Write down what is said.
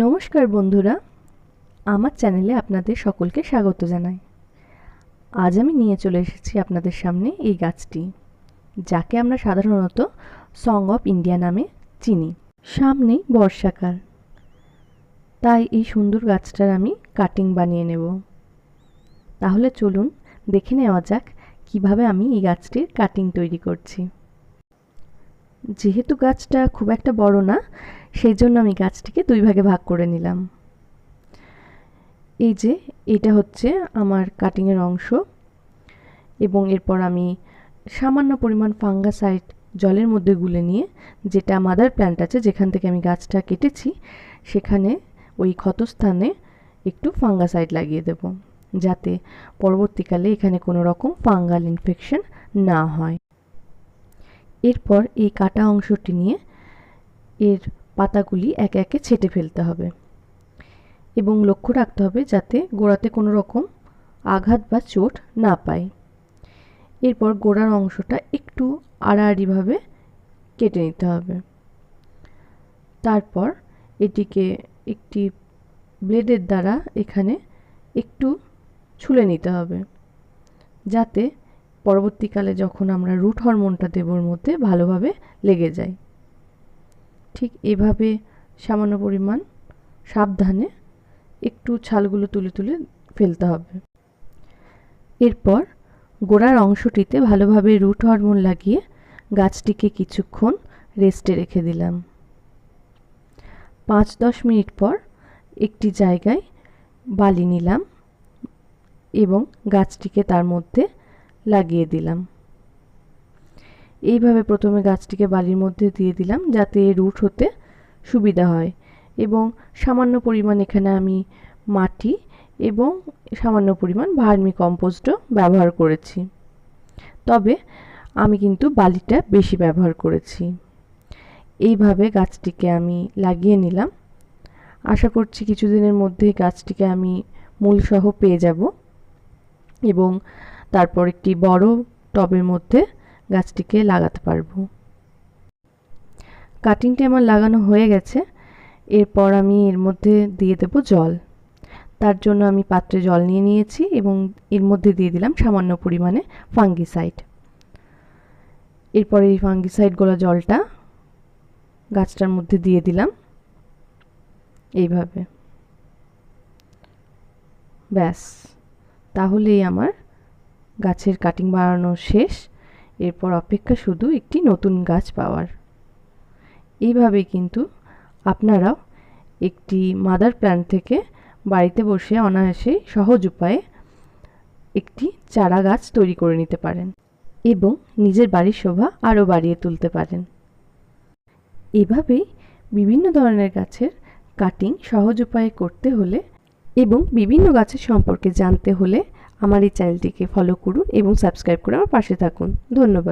নমস্কার বন্ধুরা, আমার চ্যানেলে আপনাদের সকলকে স্বাগত জানাই। আজ আমি নিয়ে চলে এসেছি আপনাদের সামনে এই গাছটি, যাকে আমরা সাধারণত সং অফ ইন্ডিয়া নামে চিনি। সামনেই বর্ষাকাল। তাই এই সুন্দর গাছটার আমি কাটিং বানিয়ে নেব। তাহলে চলুন দেখে নেওয়া যাক কীভাবে আমি এই গাছটির কাটিং তৈরি করছি। যেহেতু গাছটা খুব একটা বড় না সেই জন্য আমি গাছটিকে দুই ভাগে ভাগ করে নিলাম। এই যে, এটা হচ্ছে আমার কাটিংয়ের অংশ এবং এরপর আমি সামান্য পরিমাণ ফাঙ্গাসাইড জলের মধ্যে গুলে নিয়ে যেটা মাদার প্ল্যান্ট আছে, যেখান থেকে আমি গাছটা কেটেছি, সেখানে ওই ক্ষতস্থানে একটু ফাঙ্গাসাইড লাগিয়ে দেব যাতে পরবর্তীকালে এখানে কোনো রকম ফাঙ্গাল ইনফেকশন না হয়। এরপর এই কাটা অংশটি নিয়ে এর পাতাগুলি একে একে ছেটে ফেলতে হবে এবং লক্ষ্য রাখতে হবে যাতে গোড়াতে কোনো রকম আঘাত বা চোট না পায়। এরপর গোড়ার অংশটা একটু আড়াআড়িভাবে কেটে নিতে হবে। তারপর এটিকে একটি ব্লেডের দ্বারা এখানে একটু ছুলে নিতে হবে যাতে পরবর্তীকালে যখন আমরা রুট হরমোনটা দেবর মধ্যে ভালোভাবে লেগে যায়। ঠিক এভাবে সামান্য পরিমাণ সাবধানে একটু ছালগুলো তুলে তুলে ফেলতে হবে। এরপর গোড়ার অংশটিতে ভালোভাবে রুট হরমোন লাগিয়ে গাছটিকে কিছুক্ষণ রেস্টে রেখে দিলাম। পাঁচ দশ মিনিট পর একটি জায়গায় বালি নিলাম এবং গাছটিকে তার মধ্যে লাগিয়ে দিলাম। এইভাবে প্রথমে গাছটিকে বালির মধ্যে দিয়ে দিলাম যাতে রুট হতে সুবিধা হয় এবং সামান্য পরিমাণ এখানে আমি মাটি এবং সামান্য পরিমাণ ভার্মি কম্পোস্টও ব্যবহার করেছি। তবে আমি কিন্তু বালিটা বেশি ব্যবহার করেছি। এইভাবে গাছটিকে আমি লাগিয়ে নিলাম। আশা করছি কিছুদিনের মধ্যে গাছটিকে আমি মূলসহ পেয়ে যাব এবং তারপর একটি বড় টবের মধ্যে গাছটিকে লাগাতে পারব। কাটিংটি আমার লাগানো হয়ে গেছে। এরপর আমি এর মধ্যে দিয়ে দেব জল। তার জন্য আমি পাত্রে জল নিয়ে নিয়েছি এবং এর মধ্যে দিয়ে দিলাম সামান্য পরিমাণে ফাঙ্গিসাইড এরপর এই ফাঙ্গিসাইড গোলা জলটা গাছটার মধ্যে দিয়ে দিলাম। এইভাবে। ব্যাস। তাহলেই আমার গাছের কাটিং বানানো শেষ। এরপর অপেক্ষা শুধু একটি নতুন গাছ পাওয়ার। এইভাবে কিন্তু আপনারাও একটি মাদার প্ল্যান্ট থেকে বাড়িতে বসে অনায়াসেই সহজ উপায়ে একটি চারা গাছ তৈরি করে নিতে পারেন এবং নিজের বাড়ির শোভা আরও বাড়িয়ে তুলতে পারেন। এভাবেই বিভিন্ন ধরনের গাছের কাটিং সহজ উপায়ে করতে হলে এবং বিভিন্ন গাছের সম্পর্কে জানতে হলে আমার এই চ্যানেলটিকে ফলো করুন এবং সাবস্ক্রাইব করে আমার পাশে থাকুন। ধন্যবাদ।